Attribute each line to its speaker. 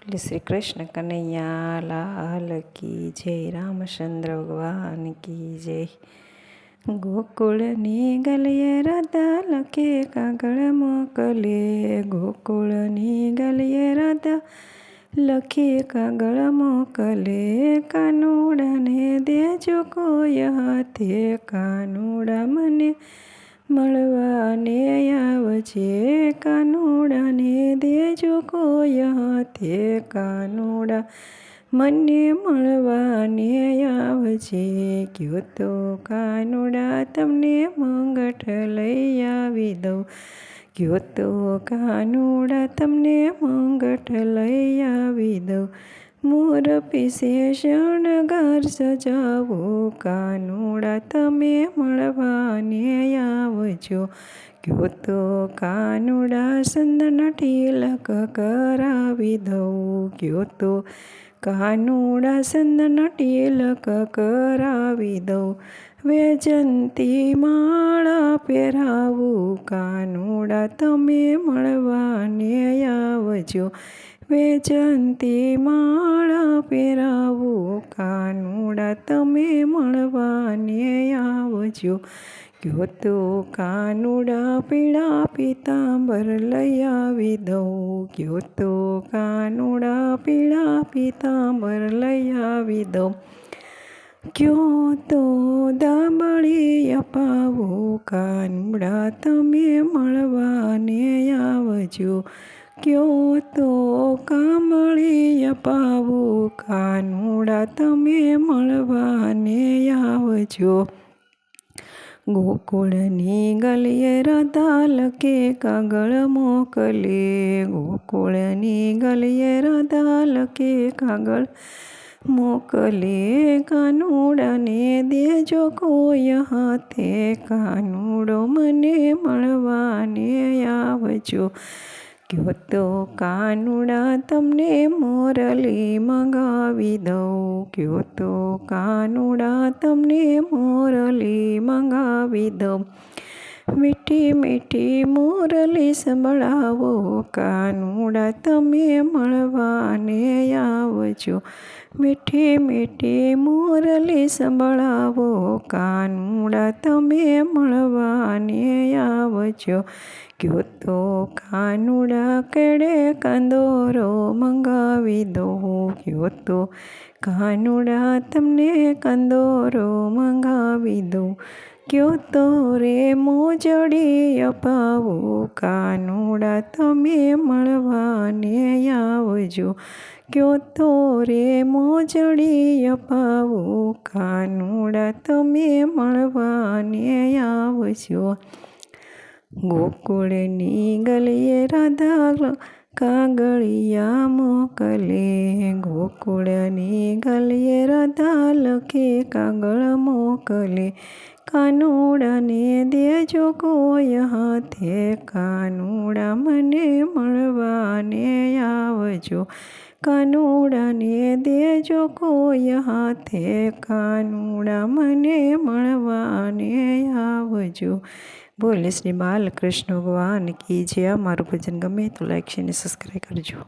Speaker 1: એટલે શ્રી કૃષ્ણ કનૈયા, લાલ કી જય, રામચંદ્ર ભગવાન કી જય. ગોકુળની ગલીએ રાધા લખે, કાગળ મોકલે. ગોકુળની ગલીએ રાધા લખે, કાગળ મોકલે. કાનુડાને દેજો કોઈ હાથે, કાનુડા મને મળવાને આવજે કાનુડાને દેજો કોઈ હાથે. કાનુડા મને મળવાને આવજે ગયો તો કાનુડા તમને મંગઠ લઈ આવી દઉં. ગયો તો કાનુડા તમને મંગઠ લઈ આવી દઉં. મોર પીસે શણગાર સજાવો. કાનુડા તમે મળવાને આવજો. કયો તો કાનુડા સંદના ટીલક કરાવી દઉં. કયો તો કાનુડા સંદના ટીલક કરાવી દઉં. વેજંતી માળા પહેરાવું. કાનુડા તમે મળવાને આવજો. વેજંતી માળા પહેરાવો. કાનુડા તમે મળવાને આવજો. ગયો તો કાનુડા પીળા પીતાંબર લઈ આવી દઉં. ગયો તો કાનુડા પીળા પીતાંબર લઈ આવી દઉં. ક્યો તો દાબળી અપાવો. કાનુડા તમે મળવાને આવજો. કયો તો કામળી પાવું કાનુડા તમે મળવાને આવજો. ગોકુળની ગલીએ રાધા કે કાગળ મોકલે, ગોકુળની ગલીએ રાધા કે કાગળ મોકલે, કાનુડાને દેજો કોઈ હાથે કાનુડો મને મળવાને આવજો. કયો તો કાનુડા તમને મોરલી મંગાવી દઉં. કયો તો કાનુડા તમને મોરલી મંગાવી દઉં. મીઠી મીઠી મોરલી સંભળાવો. કાનુડા તમે મળવાને આવજો. મીઠી મીઠી મોરલી સંભળાવો. કાનુડા તમે મળવાને આવજો. ગયો તો કાનુડા કેડે કંદોરો મંગાવી દો. ગયો તો કાનુડા તમને કંદોરો મંગાવી દો. કયો તો રે મોજડી અપાવો કાનુડા તમે મળવાને આવજો ક્યો તો રે મોજડી અપાવો કાનુડા તમે મળવાને આવજો ગોકુળની ગલીએ રાધા કાગળિયા મોકલે, ગોકુળની ગલીએ રાધા લખે કાગળ મોકલે. કાનુડાને દેજો કોઈ હાથે, કાનુડા મને મળવાને આવજો. કાનુડાને દેજો કોઈ હાથે, કાનુડા મને મળવાને આવજો. બોલે શ્રી બાલકૃષ્ણ ભગવાન કી જે અમારું ભજન ગમે તો લાઈક છે અને સબસ્ક્રાઈબ કરજો.